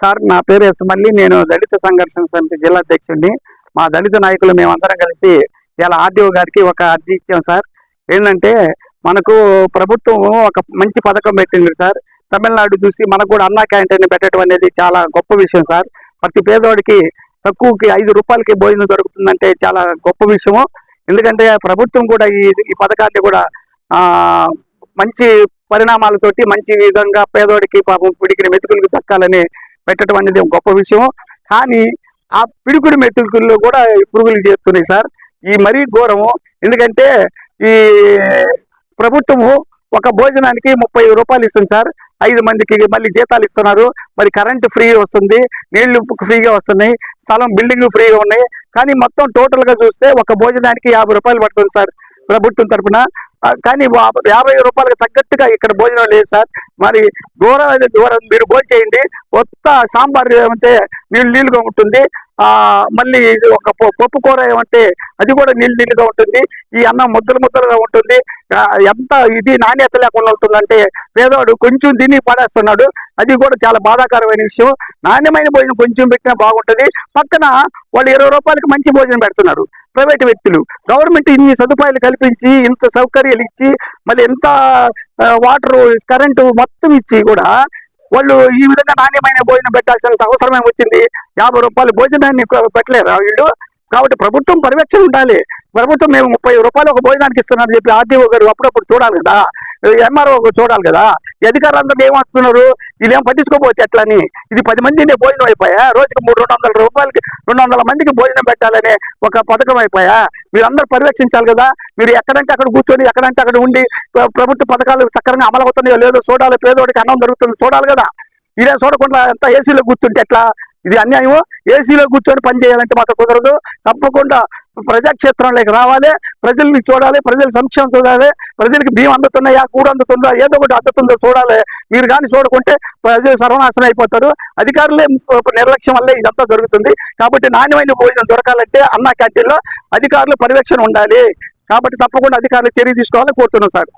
Sir నా పేరు yes మళ్ళీ నేను దళిత సంఘర్షణ సమితి జిల్లా అధ్యక్షుడిని. మా దళిత నాయకులు మేమందరం కలిసి ఇలా ఆర్డీఓ గారికి ఒక అర్జీ ఇచ్చాం సార్. ఏంటంటే మనకు ప్రభుత్వం ఒక మంచి పథకం పెట్టింది సార్. తమిళనాడు చూసి మనకు కూడా అన్నా క్యాంటీన్ పెట్టడం అనేది చాలా గొప్ప విషయం సార్. ప్రతి పేదవాడికి తక్కువకి ఐదు రూపాయలకి భోజనం దొరుకుతుందంటే చాలా గొప్ప విషయము. ఎందుకంటే ప్రభుత్వం కూడా ఈ ఈ పథకాన్ని కూడా మంచి పరిణామాలతోటి మంచి విధంగా పేదోడికి పాపం పిడికిన మెతుకులకు దక్కాలని పెట్టడం అనేది గొప్ప విషయం కానీ ఆ పిడుగుడు మెతుకుల్లో కూడా పురుగులు చేస్తున్నాయి సార్. ఈ మరీ ఘోరము. ఎందుకంటే ఈ ప్రభుత్వము ఒక భోజనానికి ముప్పై రూపాయలు ఇస్తుంది సార్. ఐదు మందికి మళ్ళీ జీతాలు ఇస్తున్నారు. మరి కరెంటు ఫ్రీ వస్తుంది. నీళ్ళు ఫ్రీగా వస్తున్నాయి. స్థలం బిల్డింగ్ ఫ్రీగా ఉన్నాయి. కానీ మొత్తం టోటల్గా చూస్తే ఒక భోజనానికి యాభై రూపాయలు పడుతుంది సార్ ప్రభుత్వం తరపున కానీ యాభై రూపాయలకు తగ్గట్టుగా ఇక్కడ భోజనం లేదు సార్. మరి దూరం అయితే దూరం మీరు భోజనం చేయండి. కొత్త సాంబార్ ఏమంటే నీళ్ళు నీళ్ళుగా ఉంటుంది. మళ్ళీ ఇది ఒక పప్పు కూర ఏమంటే అది కూడా నీళ్ళు నీళ్ళుగా ఉంటుంది. ఈ అన్నం ముద్దలు ముద్దలుగా ఉంటుంది. ఎంత ఇది నాణ్యత లేకుండా ఉంటుందంటే పేదవాడు కొంచెం తిని పడేస్తున్నాడు. అది కూడా చాలా బాధాకరమైన విషయం. నాణ్యమైన భోజనం కొంచెం పెట్టినా బాగుంటుంది. పక్కన వాళ్ళు ఇరవై రూపాయలకి మంచి భోజనం పెడుతున్నారు. ప్రైవేట్ వ్యక్తులు. గవర్నమెంట్ ఇన్ని సదుపాయాలు కల్పించి ఇంత సౌకర్యం సౌకర్యాలు ఇచ్చి మళ్ళీ ఎంత వాటర్ కరెంటు మొత్తం ఇచ్చి కూడా వాళ్ళు ఈ విధంగా నాణ్యమైన భోజనం పెట్టాల్సినంత అవసరమే వచ్చింది? యాభై రూపాయల భోజనాన్ని పెట్టలేరు వీళ్ళు? కాబట్టి ప్రభుత్వం పర్యవేక్షణ ఉండాలి. ప్రభుత్వం మేము ముప్పై రూపాయలు ఒక భోజనానికి ఇస్తున్నారని చెప్పి ఆర్డీఓ గారు అప్పుడప్పుడు చూడాలి కదా. ఎంఆర్ఓ చూడాలి కదా. అధికారులందరూ ఏమంటున్నారు? వీళ్ళేం పట్టించుకోకపోతే ఎట్లని? ఇది పది మంది భోజనం అయిపోయా? రోజుకి మూడు రెండు వందల రూపాయలకి రెండు వందల మందికి భోజనం పెట్టాలనే ఒక పథకం అయిపోయా? మీరందరూ పర్యవేక్షించాలి కదా. మీరు ఎక్కడంటే అక్కడ కూర్చొని ఎక్కడంటే అక్కడ ఉండి ప్రభుత్వ పథకాలు చక్కగా అమలు అవుతున్నాయో లేదో చూడాలి. పేదోడికి అన్నం దొరుకుతుందో చూడాలి కదా. ఇదే చూడకుండా ఎంత ఏసీలో కూర్చుంటే ఎట్లా? ఇది అన్యాయం ఏసీలో కూర్చొని పని చేయాలంటే మాత్రం కుదరదు. తప్పకుండా ప్రజాక్షేత్రంలోకి రావాలి. ప్రజల్ని చూడాలి. ప్రజల సంక్షేమం చూడాలి. ప్రజలకి బియ్యం అందుతున్నాయా? కూడ అందుతుందా? ఏదో ఒకటి అందుతుందో చూడాలి. మీరు కానీ చూడకుంటే ప్రజలు సర్వనాశనం అయిపోతారు. అధికారులే నిర్లక్ష్యం వల్లే ఇదంతా జరుగుతుంది. కాబట్టి నాణ్యమైన భోజనం దొరకాలంటే అన్న క్యాంటీన్లో అధికారులు పర్యవేక్షణ ఉండాలి. కాబట్టి తప్పకుండా అధికారులు చర్య తీసుకోవాలని కోరుతున్నాం సార్.